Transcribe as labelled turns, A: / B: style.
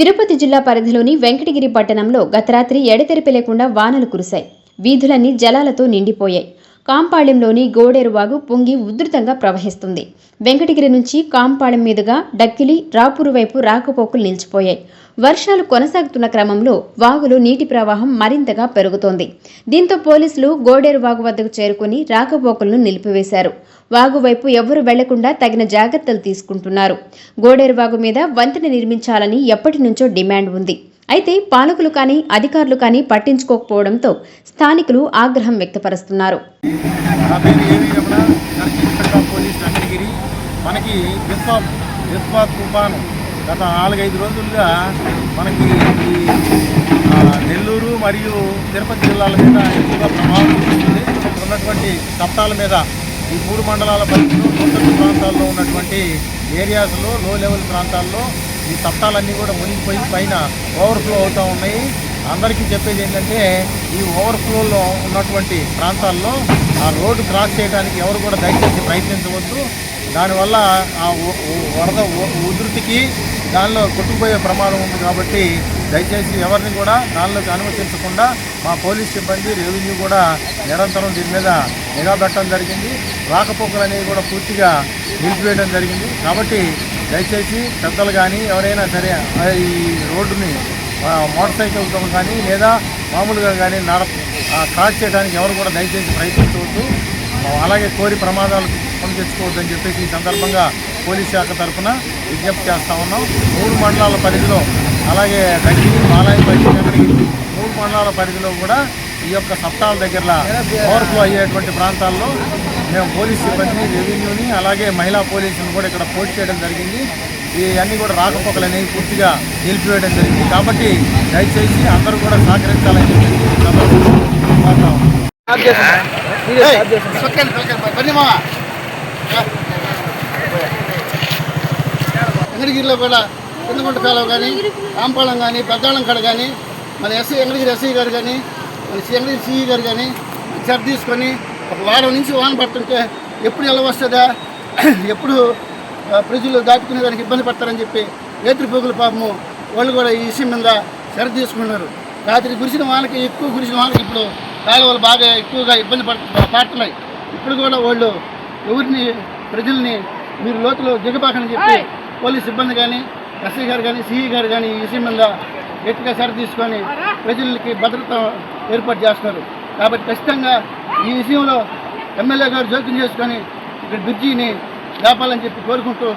A: తిరుపతి జిల్లా పరిధిలోని వెంకటగిరి పట్టణంలో గత రాత్రి ఎడతెరిపి లేకుండా వానలు కురిశాయి. వీధులన్నీ జలాలతో నిండిపోయాయి. కాంపాళెంలోని గోడేరువాగు పొంగి ఉధృతంగా ప్రవహిస్తుంది. వెంకటగిరి నుంచి కాంపాళెం మీదుగా డక్కిలి రాపూరు వైపు రాకపోకలు నిలిచిపోయాయి. వర్షాలు కొనసాగుతున్న క్రమంలో వాగులో నీటి ప్రవాహం మరింతగా పెరుగుతోంది. దీంతో పోలీసులు గోడేరు వాగు వద్దకు చేరుకుని రాకపోకలను నిలిపివేశారు. వాగు వైపు ఎవ్వరూ వెళ్ళకుండా తగిన జాగ్రత్తలు తీసుకుంటున్నారు. గోడేరు వాగు మీద వంతెన నిర్మించాలని ఎప్పటి నుంచో డిమాండ్ ఉంది. అయితే పాలకులు కానీ అధికారులు కానీ పట్టించుకోకపోవడంతో స్థానికులు ఆగ్రహం వ్యక్తపరుస్తున్నారు.
B: పోలీస్ మనకి తుఫాను గత నాలుగైదు రోజులుగా మనకి ఈ నెల్లూరు మరియు తిరుపతి జిల్లాల మీద ఎక్కువగా ప్రభావం చూపిస్తుంది. ఉన్నటువంటి చట్టాల మీద ఈ మూడు మండలాల పరిధిలో లోతట్టు ప్రాంతాల్లో ఉన్నటువంటి ఏరియాస్లో లో లెవెల్ ప్రాంతాల్లో ఈ చట్టాలన్నీ కూడా మునిగిపోయి పైన ఓవర్ఫ్లో అవుతూ ఉన్నాయి. అందరికీ చెప్పేది ఏంటంటే ఈ ఓవర్ఫ్లోలో ఉన్నటువంటి ప్రాంతాల్లో ఆ రోడ్డు క్రాస్ చేయడానికి ఎవరు కూడా దయచేసి ప్రయత్నించవద్దు. దానివల్ల ఆ వరద ఉధృతికి దానిలో కొట్టుకుపోయే ప్రమాదం ఉంది కాబట్టి దయచేసి ఎవరిని కూడా దానిలోకి అనుమతించకుండా మా పోలీస్ సిబ్బంది రెవెన్యూ కూడా నిరంతరం దీని మీద నిఘా పెట్టడం జరిగింది. రాకపోకలు అనేవి కూడా పూర్తిగా నిలిపివేయడం జరిగింది. కాబట్టి దయచేసి పెద్దలు కానీ ఎవరైనా సరే ఈ రోడ్డుని మోటార్ సైకిల్తో కానీ లేదా మామూలుగా కానీ నడ క్రాస్ చేయడానికి ఎవరు కూడా దయచేసి ప్రయత్నించవద్దు. అలాగే కోరి ప్రమాదాలు కొని తెచ్చుకోవద్దని చెప్పేసి ఈ సందర్భంగా పోలీస్ శాఖ తరఫున విజ్ఞప్తి చేస్తా ఉన్నాం. మూడు మండలాల పరిధిలో అలాగే దగ్గర బాలాయపల్లి వెంకటగిరి మూడు మండలాల పరిధిలో కూడా ఈ యొక్క సప్తాల దగ్గర ఓవర్ఫ్లో అయ్యేటువంటి ప్రాంతాల్లో మేము పోలీస్ సిబ్బందిని రెవెన్యూని అలాగే మహిళా పోలీసులను కూడా ఇక్కడ పోస్ట్ చేయడం జరిగింది. ఇవన్నీ కూడా రాకపోకలు అనేవి పూర్తిగా నిలిపివేయడం జరిగింది. కాబట్టి దయచేసి అందరూ కూడా సహకరించాలని చెప్పి ఎంగడిగిరిలో కూడా కిందగుంట కాలువ కానీ రాంపాళెం కానీ పెద్దాళం కాడ కానీ మన ఎస్సీ ఎంగడిగిరి ఎస్ఐ గారు కానీ మన వెంకటగిరి సిఈ గారు కానీ చర్చ తీసుకొని ఒక వారం నుంచి వాన పడుతుంటే ఎప్పుడు ఎలా వస్తుందా? ఎప్పుడు ప్రజలు దాటుకునే దానికి ఇబ్బంది పడతారని చెప్పి రేత్రి పోగుల పాపము వాళ్ళు కూడా ఈ విషయం మీద చర్య తీసుకున్నారు. రాత్రి కురిసిన వానకి ఎక్కువ కురిసిన వానకి ఇప్పుడు కాలువలు బాగా ఎక్కువగా ఇబ్బంది పడ పడుతున్నాయి. ఇప్పుడు కూడా వాళ్ళు ఎవరిని ప్రజల్ని మీరు లోతులో దిగబాకని చెప్పి పోలీస్ సిబ్బంది కానీ ఎస్ఐ గారు కానీ సిఈ గారు కానీ ఈ విషయం మీద గట్టిగా చర్య తీసుకొని ప్రజలకి భద్రత ఏర్పాటు చేస్తున్నారు. కాబట్టి ఖచ్చితంగా ఈ విషయంలో ఎమ్మెల్యే గారు జోక్యం చేసుకొని ఇక్కడ బ్రిడ్జిని లేపాలని చెప్పి కోరుకుంటూ